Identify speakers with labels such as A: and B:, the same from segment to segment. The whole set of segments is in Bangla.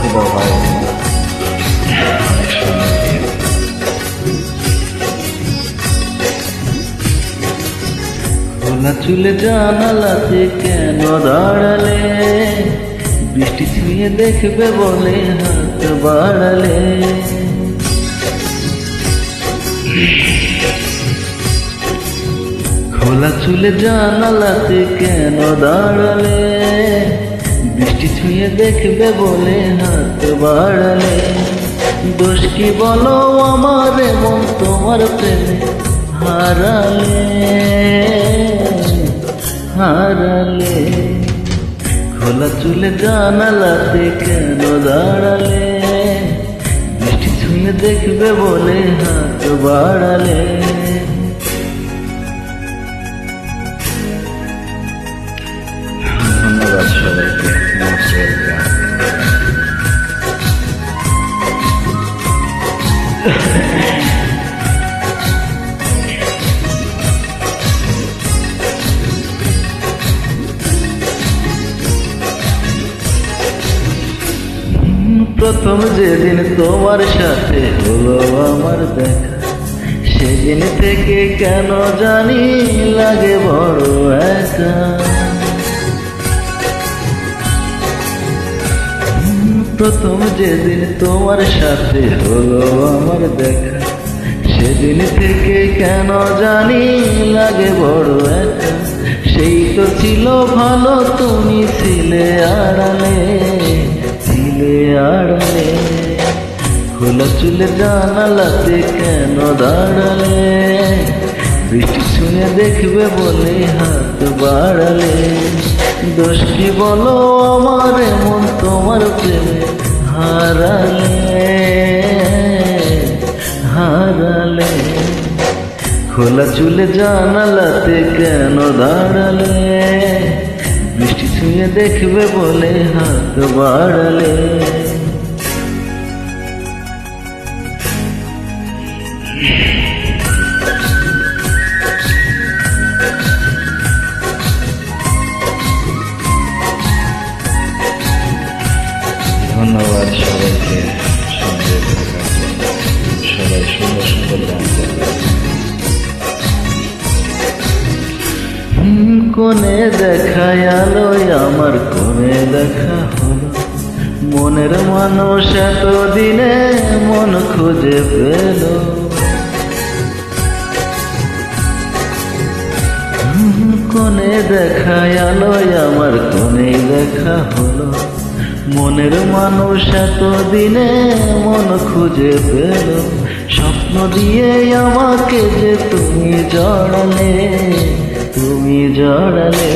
A: ছিল ভাই খোলা চুলে জানালাতে কেন দাঁড়ালে? বৃষ্টি ছুঁয়ে দেখবে বলে হাত বাড়ালে। খোলা চুলে জানালাতে কেন দাঁড়ালে? বৃষ্টি ছুঁয়ে দেখবে বলে হাত বাড়ালে। দোষ কি বলো আমার মন তোমার প্রেমে? হারালে হারালে। খোলা চুলে জানালাতে কেন দাঁড়ালে? বৃষ্টি ছুঁয়ে দেখবে বলে হাত বাড়ালে। প্রথম যেদিন তোমার সাথে হলো আমার দেখা, সেদিন থেকে কেন জানি লাগে বড় একা। প্রথম যেদিন তোমার সাথে হলো আমার দেখা, সেদিন থেকে কেন জানি লাগে বড় একা। সেই তো ছিল ভালো, তুমি ছিলে আড়ালে। আড়ালে খোলা চুলে জানালাতে কেন দাঁড়ালে বৃষ্টি শুনে দেখবে বলে হাত বাড়ালে দোষ কি বলো আমার মন তোমার প্রেমে হারালে হারালে খোলা চুলে জানালাতে কেন দাঁড়ালে বৃষ্টি ছুঁয়ে দেখবে বলে হাত বাড়ালে ধন্যবাদ সবাইকে। সবাই সুন্দর সুন্দর গান কোনে দেখায় আলোয় আমার কোনে দেখা হলো। মনের মানুষ এতদিনে মন খুঁজে পেল। কোনে দেখায় আলোয় আমার কোনে দেখা হলো। মনের মানুষ এতদিনে মন খুঁজে পেল। স্বপ্ন দিয়ে আমাকে যে তুমি জড়ালে তুমি জড়ালে।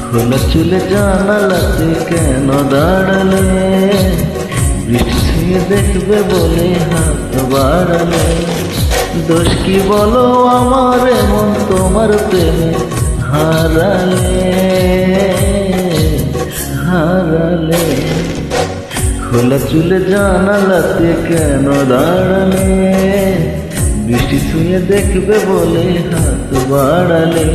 A: খোলা চুলে জানালাতে কেন দাঁড়ালে? বৃষ্টি দেখবে বলে হাত বাড়ালে। দোষ কি বলো আমার মন তোমার প্রেমে হারালে। হারালে খোলা চুলে জানালাতে কেন দাঁড়ালে? বৃষ্টি ছুঁয়ে দেখবে বলে হাত বাড়ালে।